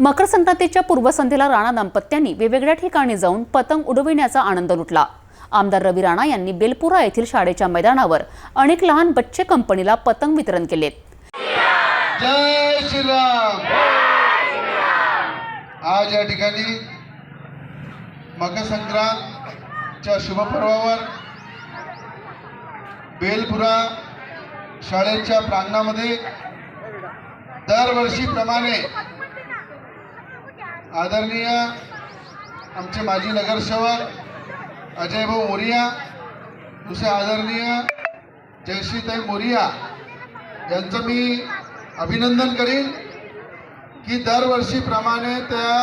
मकर संक्रांतीच्या पूर्वसंध्येला राणा दाम्पत्यांनी वेगवेगळ्या ठिकाणी जाऊन पतंग उडविण्याचा आनंद लुटला. आमदार रवी राणा यांनी बेलपुरा येथील शाळेच्या मैदानावर अनेक लहान बच्चे कंपनीला पतंग वितरण केलेत. आज या ठिकाणी मकर संक्रांतच्या शुभपर्वावर बेलपुरा शाळेच्या प्रांगणामध्ये दरवर्षीप्रमाणे आदरणीय आमचे माजी नगरसेवक अजयभाऊ मोरिया दुसरे आदरणीय जयश्रीताई मोरिया यांचं मी अभिनंदन करीन की दरवर्षीप्रमाणे त्या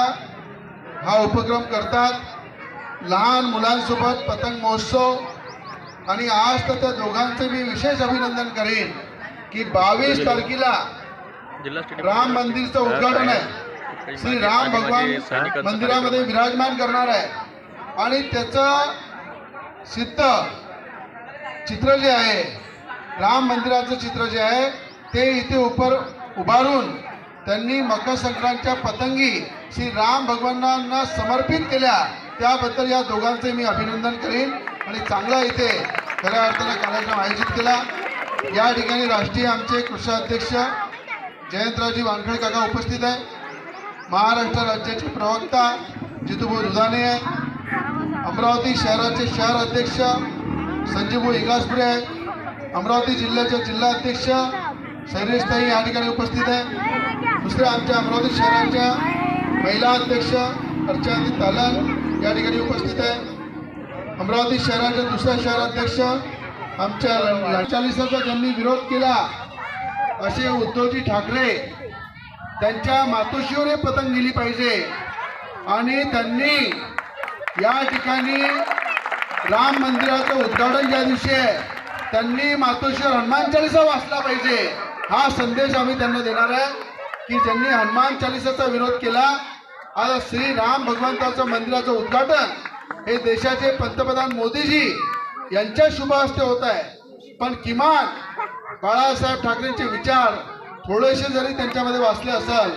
हा उपक्रम करतात. लहान मुलांसोबत पतंग महोत्सव आणि आज तर त्या दोघांचं मी विशेष अभिनंदन करीन की बावीस तारखेला राम मंदिरचं उद्घाटन आहे. श्री राम भगवान मंदिरामध्ये विराजमान करणार आहे. आणि त्याचं सिद्ध चित्र जे आहे राम मंदिराचं चित्र जे आहे ते इथे उपर उभारून त्यांनी मकर संक्रांतच्या पतंगी श्री राम भगवानांना समर्पित केल्या. त्याबद्दल या दोघांचे मी अभिनंदन करीन. आणि चांगला इथे खऱ्या अर्थानं कार्यक्रम आयोजित केला. या ठिकाणी राष्ट्रीय आमचे कृषाध्यक्ष जयंतरावजी वानखडे काका उपस्थित आहे. महाराष्ट्र राज्याचे प्रवक्ता जितूभाऊ दुधाने आहे. अमरावती शहराचे शहर अध्यक्ष संजीवभाऊ इगासपुरे आहे. अमरावती जिल्ह्याचे जिल्हा अध्यक्ष शैलेशताई या ठिकाणी उपस्थित आहे. दुसऱ्या आमच्या अमरावती शहराच्या महिला अध्यक्ष अर्चनादी तालन या ठिकाणी उपस्थित आहे. अमरावती शहराचे दुसऱ्या शहर अध्यक्ष आमच्या लाचालिसाचा ज्यांनी विरोध केला असे उद्धवजी ठाकरे त्यांच्या मातोश्रीवर हे पतंग गेली पाहिजे. आणि त्यांनी या ठिकाणी राम मंदिराचं उद्घाटन ज्या दिवशी आहे त्यांनी मातोश्रीवर हनुमान चालिसा वाचला पाहिजे. हा संदेश आम्ही त्यांना देणार आहे की ज्यांनी हनुमान चालिसाचा विरोध केला आज श्री राम भगवंताचं मंदिराचं उद्घाटन हे देशाचे पंतप्रधान मोदीजी यांच्या शुभ हस्ते होत आहे. पण किमान बाळासाहेब ठाकरेंचे विचार थोडेसे जरी त्यांच्यामध्ये वाचले असेल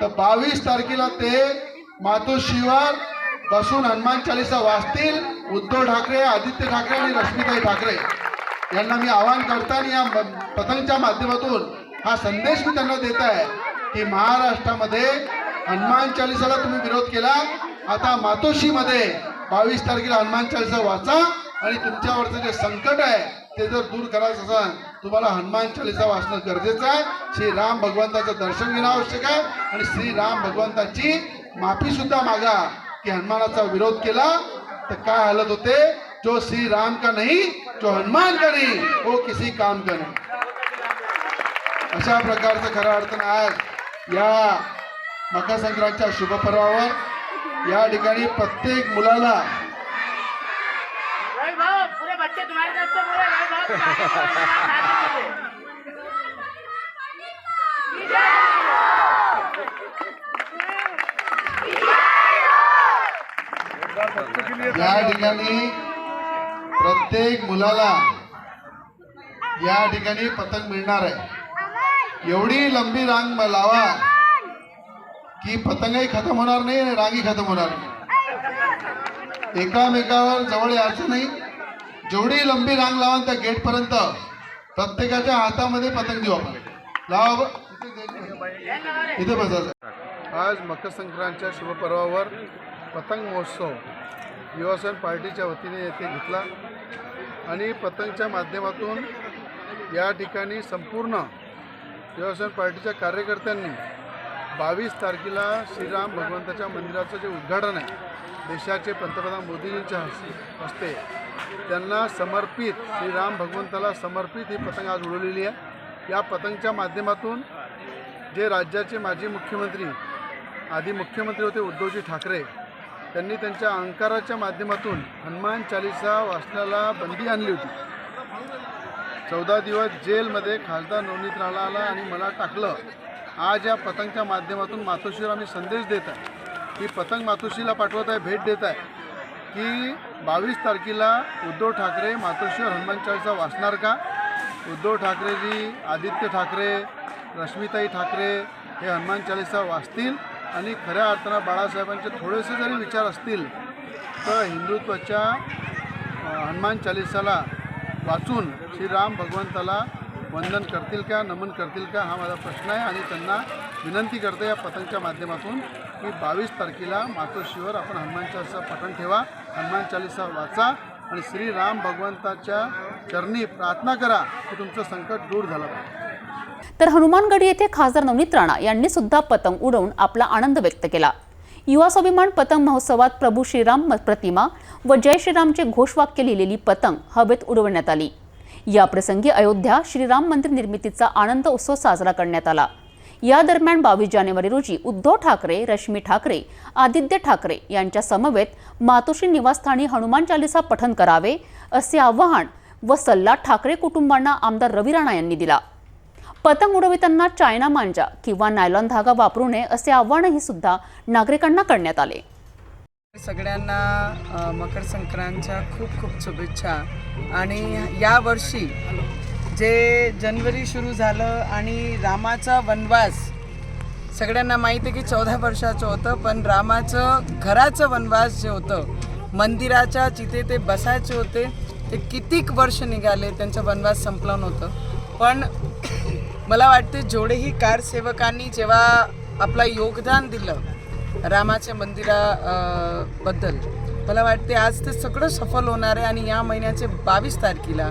तर बावीस तारखेला ते मातोश्रीवर बसून हनुमान चालिसा वाचतील उद्धव ठाकरे आदित्य ठाकरे आणि रश्मीताई ठाकरे. यांना मी आवाहन करताना या पतंगच्या माध्यमातून हा संदेश मी त्यांना देत आहे की महाराष्ट्रामध्ये हनुमान चालिसाला तुम्ही विरोध केला आता मातोश्रीमध्ये बावीस तारखेला हनुमान चालिसा वाचा आणि तुमच्यावरचं जे संकट आहे ते जर दूर करायचं असेल तुम्हाला हनुमान चालीसा वाचणं गरजेचं आहे. श्री राम भगवंताचं दर्शन घेणं आवश्यक आहे. आणि श्री राम भगवंताची माफी सुद्धा मागा की हनुमानाचा विरोध केला तर काय हालत होते? जो श्री राम का नाही जो हनुमान का नाही वो किसी काम का नाही. अशा प्रकारचं खरं अडचण आज या मकर संक्रांतच्या शुभपर्वावर या ठिकाणी प्रत्येक मुलाला बच्चे बोले या ठिकाणी प्रत्येक मुलाला या ठिकाणी पतंग मिळणार आहे. एवढी लंबी रांग लावा की पतंगही खतम होणार नाही आणि रांगी खतम होणार नाही. एकामेकावर जवळ यायचं नाही. जेवढी लंबी रांग लावा त्या गेटपर्यंत प्रत्येकाच्या हातामध्ये पतंग देऊ आपण. लावा इथे बसायचं आज मकर संक्रांतच्या शुभपर्वावर पतंग महोत्सव युवासन पार्टीच्या वतीने येथे घेतला. आणि पतंगच्या माध्यमातून या ठिकाणी संपूर्ण युवासन पार्टीच्या कार्यकर्त्यांनी बावीस तारखेला श्रीराम भगवंताच्या मंदिराचं जे उद्घाटन आहे देशाचे पंतप्रधान मोदीजींच्या हस्ते त्यांना समर्पित श्रीराम भगवंताला समर्पित ही पतंग आज उडवलेली आहे. या पतंगच्या माध्यमातून जे राज्याचे माजी मुख्यमंत्री आधी मुख्यमंत्री होते उद्धवजी ठाकरे त्यांनी त्यांच्या अंकाराच्या माध्यमातून हनुमान चालिसा वाचण्याला बंदी आणली होती. चौदा दिवस जेलमध्ये खासदार नवनीत राणाला आणि मला टाकलं. आज या पतंगच्या माध्यमातून मातोश्रीवर आम्ही संदेश देत आहे. की पतंग मातोश्रीला पाठवत आहे भेट देत आहे. की बावीस तारखेला उद्धव ठाकरे मातोश्रीवर हनुमान चाळीसा वाचणार का? उद्धव ठाकरेजी आदित्य ठाकरे रश्मिताई ठाकरे हे हनुमान चाळीसा वाचतील आणि खऱ्या अर्थानं बाळासाहेबांचे थोडेसे जरी विचार असतील तर हिंदुत्वाच्या हनुमान चालिसाला वाचून श्रीराम भगवंताला वंदन करतील का नमन करतील का हा माझा प्रश्न आहे आणि त्यांना विनंती करते या पतंगच्या माध्यमातून की बावीस तारखेला मातोश्रीवर आपण हनुमान चालीसा पठण ठेवा हनुमान चालीसा वाचा आणि श्रीराम भगवंताच्या चरणी प्रार्थना करा की तुमचं संकट दूर झालं तर हनुमानगडी येथे खासदार नवनीत राणा यांनी सुद्धा पतंग उडवून आपला आनंद व्यक्त केला. युवा स्वाभिमान पतंग महोत्सवात प्रभू श्रीराम प्रतिमा व जय श्रीरामचे घोषवाक्य लिहिलेली पतंग हवेत उडवण्यात आली. या प्रसंगी अयोध्या श्रीराम मंदिर निर्मितीचा आनंद उत्सव साजरा करण्यात आला. या दरम्यान बावीस जानेवारी रोजी उद्धव ठाकरे रश्मी ठाकरे आदित्य ठाकरे यांच्या समवेत मातोश्री निवासस्थानी हनुमान चालिसा पठन करावे असे आवाहन व सल्ला ठाकरे कुटुंबांना आमदार रवी राणा यांनी दिला. पतंग उडविताना चायना मांजा किंवा नायलॉन धागा वापरू नये असे आव्हानही सुद्धा नागरिकांना करण्यात आले. सगळ्यांना मकर संक्रांतच्या खूप खूप शुभेच्छा. आणि यावर्षी जे जनवरी सुरू झालं आणि रामाचा वनवास सगळ्यांना माहिती आहे की चौदा वर्षाचं होतं पण रामाचं घराचं वनवास जे होतं मंदिराच्या जिथे ते बसायचे होते ते कितीक वर्ष निघाले त्यांचं वनवास संपलं नव्हतं. पण मला वाटते जेवढेही कारसेवकांनी जेव्हा आपलं योगदान दिलं रामाच्या मंदिरा बद्दल. मला वाटते आज ते सगळं सफल होणार आहे आणि या महिन्याचे बावीस तारखेला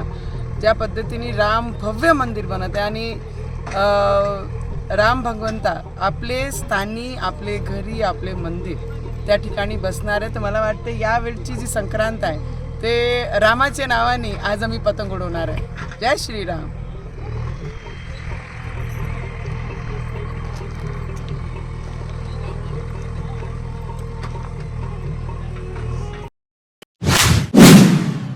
ज्या पद्धतीने राम भव्य मंदिर बनत आहे आणि राम भगवंता आपले स्थानी आपले घरी आपले मंदिर त्या ठिकाणी बसणार आहे. तर मला वाटते यावेळची जी संक्रांत आहे ते रामाच्या नावाने आज आम्ही पतंग उडवणार आहे. जय श्रीराम.